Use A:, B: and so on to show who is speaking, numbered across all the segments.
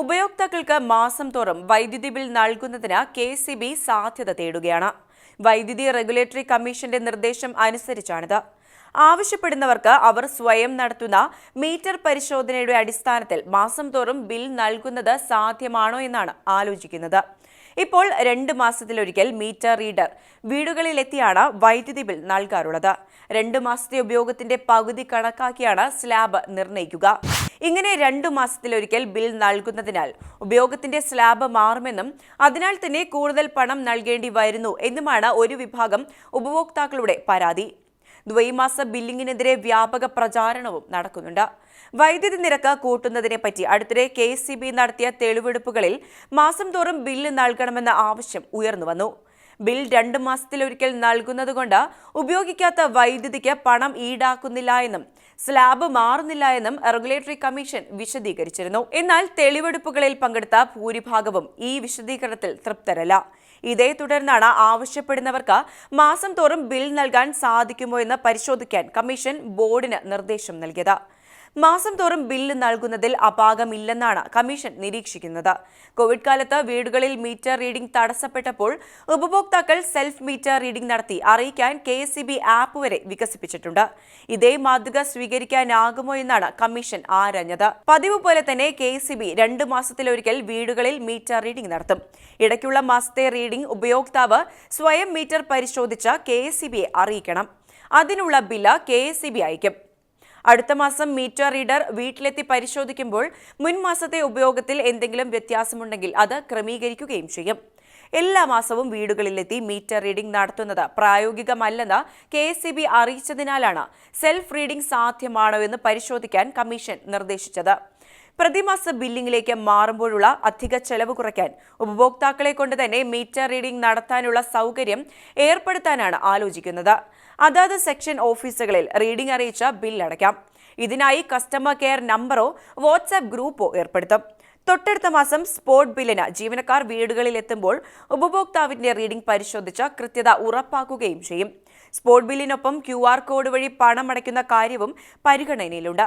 A: ഉപയോക്താക്കൾക്ക് മാസം തോറും വൈദ്യുതി ബിൽ നൽകുന്നതിന് കെ സി ബി സാധ്യത തേടുകയാണ്. വൈദ്യുതി റെഗുലേറ്ററി കമ്മീഷന്റെ നിർദ്ദേശം അനുസരിച്ചാണിത്. ആവശ്യപ്പെടുന്നവർക്ക് അവർ സ്വയം നടത്തുന്ന മീറ്റർ പരിശോധനയുടെ അടിസ്ഥാനത്തിൽ മാസം തോറും ബിൽ നൽകുന്നത് സാധ്യമാണോ എന്നാണ് ആലോചിക്കുന്നത്. ഇപ്പോൾ രണ്ട് മാസത്തിലൊരിക്കൽ മീറ്റർ റീഡർ വീടുകളിലെത്തിയാണ് വൈദ്യുതി ബിൽ നൽകാറുള്ളത്. രണ്ട് മാസത്തെ ഉപയോഗത്തിന്റെ പകുതി കണക്കാക്കിയാണ് സ്ലാബ് നിർണയിക്കുക. ഇങ്ങനെ രണ്ടു മാസത്തിലൊരിക്കൽ ബിൽ നൽകുന്നതിനാൽ ഉപയോഗത്തിന്റെ സ്ലാബ് മാറുമെന്നും അതിനാൽ തന്നെ കൂടുതൽ പണം നൽകേണ്ടി വരുന്നു എന്നുമാണ് ഒരു വിഭാഗം ഉപഭോക്താക്കളുടെ പരാതി. ദ്വൈമാസ ബില്ലിങ്ങിനെതിരെ വ്യാപക പ്രചാരണവും നടക്കുന്നുണ്ട്. വൈദ്യുതി നിരക്ക് കൂട്ടുന്നതിനെ പറ്റി അടുത്തിടെ കെ സി ബി നടത്തിയ തെളിവെടുപ്പുകളിൽ മാസം തോറും ബില്ല് നൽകണമെന്ന ആവശ്യം ഉയർന്നുവന്നു ബിൽ രണ്ട് മാസത്തിലൊരിക്കൽ നൽകുന്നതുകൊണ്ട് ഉപയോഗിക്കാത്ത വൈദ്യുതിക്ക് പണം ഈടാക്കുന്നില്ല എന്നും സ്ലാബ് മാറുന്നില്ല എന്നും റെഗുലേറ്ററി കമ്മീഷൻ വിശദീകരിച്ചിരുന്നു. എന്നാൽ തെളിവെടുപ്പുകളിൽ പങ്കെടുത്ത ഭൂരിഭാഗവും ഈ വിശദീകരണത്തിൽ തൃപ്തരല്ല. ഇതേ തുടർന്നാണ് ആവശ്യപ്പെടുന്നവർക്ക് മാസം തോറും ബിൽ നൽകാൻ സാധിക്കുമോ എന്ന് പരിശോധിക്കാൻ കമ്മീഷൻ ബോർഡിന് നിർദ്ദേശം നൽകിയത്. മാസം തോറും ബില്ല് നൽകുന്നതിൽ അപാകമില്ലെന്നാണ് കമ്മീഷൻ നിരീക്ഷിക്കുന്നത്. കോവിഡ് കാലത്ത് വീടുകളിൽ മീറ്റർ റീഡിംഗ് തടസ്സപ്പെട്ടപ്പോൾ ഉപഭോക്താക്കൾ സെൽഫ് മീറ്റർ റീഡിംഗ് നടത്തി അറിയിക്കാൻ കെ ആപ്പ് വരെ വികസിപ്പിച്ചിട്ടുണ്ട്. ഇതേ മാതൃക സ്വീകരിക്കാനാകുമോ എന്നാണ് കമ്മീഷൻ ആരാഞ്ഞത്. പതിവ് പോലെ തന്നെ കെ രണ്ട് മാസത്തിലൊരിക്കൽ വീടുകളിൽ മീറ്റർ റീഡിംഗ് നടത്തും. ഇടയ്ക്കുള്ള മാസത്തെ റീഡിംഗ് ഉപയോക്താവ് സ്വയം മീറ്റർ പരിശോധിച്ച് കെ അറിയിക്കണം. അതിനുള്ള ബില്ല് കെ അയക്കും. അടുത്ത മാസം മീറ്റർ റീഡർ വീട്ടിലെത്തി പരിശോധിക്കുമ്പോൾ മുൻ മാസത്തെ ഉപയോഗത്തിൽ എന്തെങ്കിലും വ്യത്യാസമുണ്ടെങ്കിൽ അത് ക്രമീകരിക്കുകയും ചെയ്യും. എല്ലാ മാസവും വീടുകളിലെത്തി മീറ്റർ റീഡിംഗ് നടത്തുന്നത് പ്രായോഗികമല്ലെന്ന് കെ എസ് അറിയിച്ചതിനാലാണ് സെൽഫ് റീഡിംഗ് സാധ്യമാണോ എന്ന് പരിശോധിക്കാൻ കമ്മീഷൻ നിർദ്ദേശിച്ചത്. പ്രതിമാസ ബില്ലിംഗിലേക്ക് മാറുമ്പോഴുള്ള അധിക ചെലവ് കുറയ്ക്കാൻ ഉപഭോക്താക്കളെ കൊണ്ട് തന്നെ മീറ്റർ റീഡിംഗ് നടത്താനുള്ള സൗകര്യം ഏർപ്പെടുത്താനാണ് ആലോചിക്കുന്നത്. അതാത് സെക്ഷൻ ഓഫീസുകളിൽ റീഡിംഗ് അറിയിച്ച ബിൽ അടയ്ക്കാം. ഇതിനായി കസ്റ്റമർ കെയർ നമ്പറോ വാട്സാപ്പ് ഗ്രൂപ്പോ ഏർപ്പെടുത്തും. തൊട്ടടുത്ത മാസം സ്പോട്ട് ബില്ലിന് ജീവനക്കാർ വീടുകളിൽ എത്തുമ്പോൾ ഉപഭോക്താവിന്റെ റീഡിംഗ് പരിശോധിച്ച് കൃത്യത ഉറപ്പാക്കുകയും ചെയ്യും. സ്പോട്ട് ബില്ലിനൊപ്പം ക്യു ആർ കോഡ് വഴി പണം അടയ്ക്കുന്ന കാര്യവും പരിഗണനയിലുണ്ട്.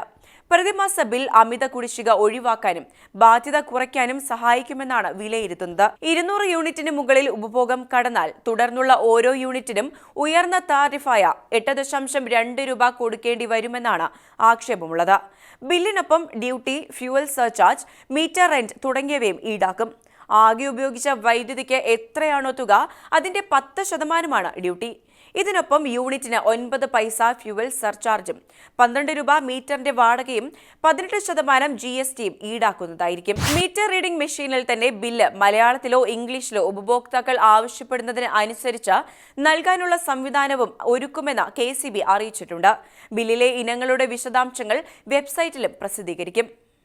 A: പ്രതിമാസ ബിൽ അമിത കുടിശ്ശിക ഒഴിവാക്കാനും ബാധ്യത കുറയ്ക്കാനും സഹായിക്കുമെന്നാണ് വിലയിരുത്തുന്നത്. ഇരുന്നൂറ് യൂണിറ്റിന് മുകളിൽ ഉപഭോഗം കടന്നാൽ തുടർന്നുള്ള ഓരോ യൂണിറ്റിനും ഉയർന്ന താരിഫായ എട്ട് ദശാംശം രണ്ട് രൂപ കൊടുക്കേണ്ടി വരുമെന്നാണ് ആക്ഷേപമുള്ളത്. ബില്ലിനൊപ്പം duty fuel surcharge meter rent തുടങ്ങിയവയും ഈടാക്കും. ആകെ ഉപയോഗിച്ച വൈദ്യുതിക്ക് എത്രയാണോ തുക അതിന്റെ പത്ത് ശതമാനമാണ് ഡ്യൂട്ടി. ഇതിനൊപ്പം യൂണിറ്റിന് ഒൻപത് പൈസ ഫ്യൂവൽ സർചാർജും പന്ത്രണ്ട് രൂപ മീറ്ററിന്റെ വാടകയും പതിനെട്ട് ശതമാനം ജി എസ് ടിയും ഈടാക്കുന്നതായിരിക്കും. മീറ്റർ റീഡിംഗ് മെഷീനിൽ തന്നെ ബില്ല് മലയാളത്തിലോ ഇംഗ്ലീഷിലോ ഉപഭോക്താക്കൾ ആവശ്യപ്പെടുന്നതിന് അനുസരിച്ച് നൽകാനുള്ള സംവിധാനവും ഒരുക്കുമെന്ന് കെ അറിയിച്ചിട്ടുണ്ട്. ബില്ലിലെ ഇനങ്ങളുടെ വിശദാംശങ്ങൾ വെബ്സൈറ്റിലും പ്രസിദ്ധീകരിക്കും.